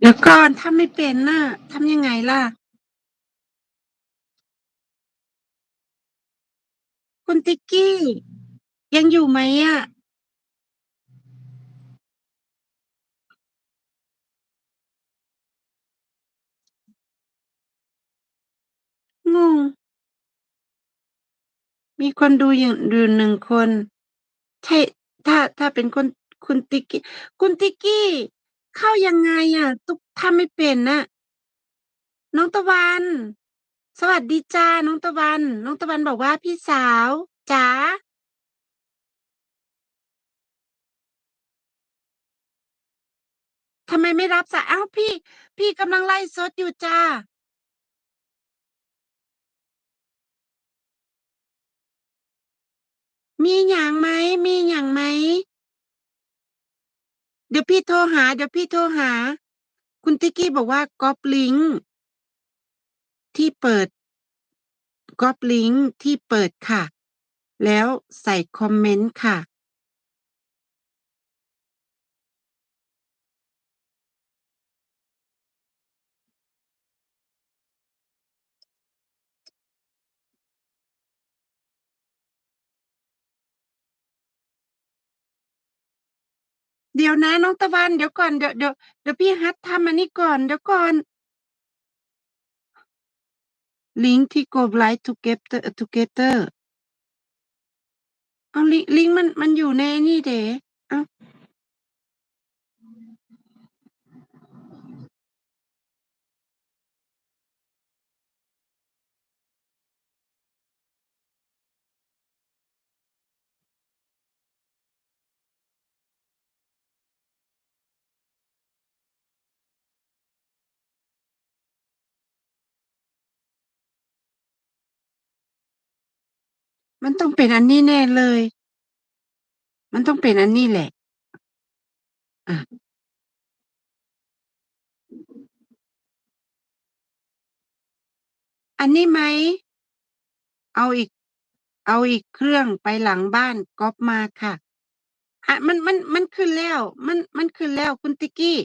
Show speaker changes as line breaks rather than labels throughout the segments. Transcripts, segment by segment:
เดี๋ยวก่อนทำไม่เป็นน่ะทำยังไงล่ะ คุณติ๊กกี้ ยังอยู่ไหมอะ งง มีคนดูอย่างอยู่หนึ่งคน ใช่ ถ้าถ้าเป็นคน คุณติ๊กกี้ คุณติ๊กกี้ เข้ายังไงอะ ตุ๊กทำไม่เป็นน่ะ น้องตะวัน สวัสดีจ้า น้องตะวัน น้องตะวันบอกว่าพี่สาวจ๋า ทำไมไม่รับสายอ้าวพี่ พี่กำลังไลฟ์สดอยู่จ้า มีหยังไหม มีหยังไหม เดี๋ยวพี่โทรหา เดี๋ยวพี่โทรหา คุณติ๊กกี้บอกว่าก๊อปลิงก์ที่เปิดก๊อปลิงก์ที่เปิดค่ะ แล้วใส่คอมเมนต์ค่ะ เดี๋ยวนะน้องตะวัน เดี๋ยวก่อน เดี๋ยวเดี๋ยวเดี๋ยวพี่ฮัททำอันนี้ก่อน เดี๋ยวก่อน ลิงก์ที่ go live together together อ้าลิงก์ลิงก์มันมันอยู่ในนี่เด๋อ มันต้องเป็นอันนี้แน่เลย มันต้องเป็นอันนี้แหละอาอันนี้ไหม เอาอีก เอาอีกเครื่องไปหลังบ้านก๊อปมาค่ะอะมัน มัน มันขึ้นแล้ว มัน มันขึ้นแล้วคุณติ๊กกี้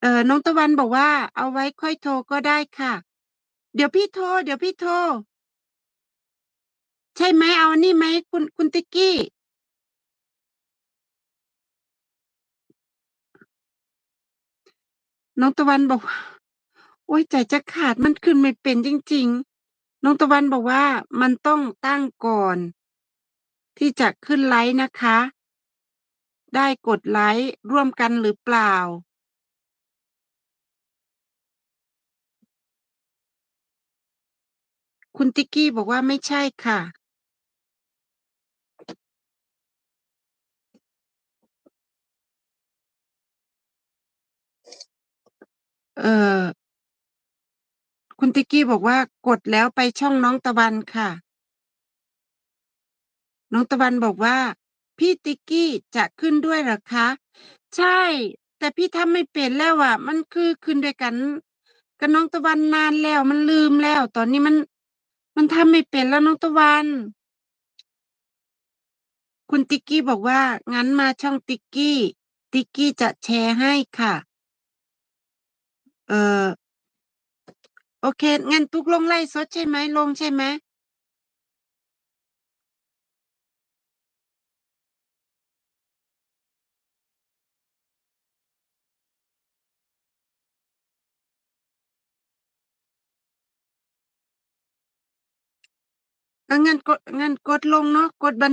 เอ่อ น้องตะวันบอกว่า เอาไว้ค่อยโทรก็ได้ค่ะ เดี๋ยวพี่โทร เดี๋ยวพี่โทร ใช่ไหมเอาอันนี้ไหมคุณคุณติ๊กกี้ น้องตะวันบอกว่าโอ๊ยใจจะขาดมันขึ้นไม่เป็นจริง ๆ น้องตะวันบอกว่ามันต้องตั้งก่อน ที่จะขึ้นไลฟ์นะคะ ได้กดไลก์ร่วมกันหรือเปล่า?คุณติ๊กกี้บอกว่าไม่ใช่ค่ะ เอ่อ คุณติ๊กกี้บอกว่า กดแล้วไปช่องน้องตะวันค่ะ น้องตะวันบอกว่า พี่ติ๊กกี้จะขึ้นด้วยเหรอคะ?ใช่ แต่พี่ทำไม่เป็นแล้วอะ มันคือขึ้นด้วยกัน กับน้องตะวันนานแล้ว มันลืมแล้ว ตอนนี้มัน มันทำไม่เป็นแล้วน้องตะวัน คุณติ๊กกี้บอกว่า งั้นมาช่องติ๊กกี้ ติ๊กกี้จะแชร์ให้ค่ะ เอ่อ โอเค งั้น ตุ๊กลงไลฟ์สดใช่ไหม ลงใช่ไหม?อางั้นกดงั้นกดลงเนาะ กดบัน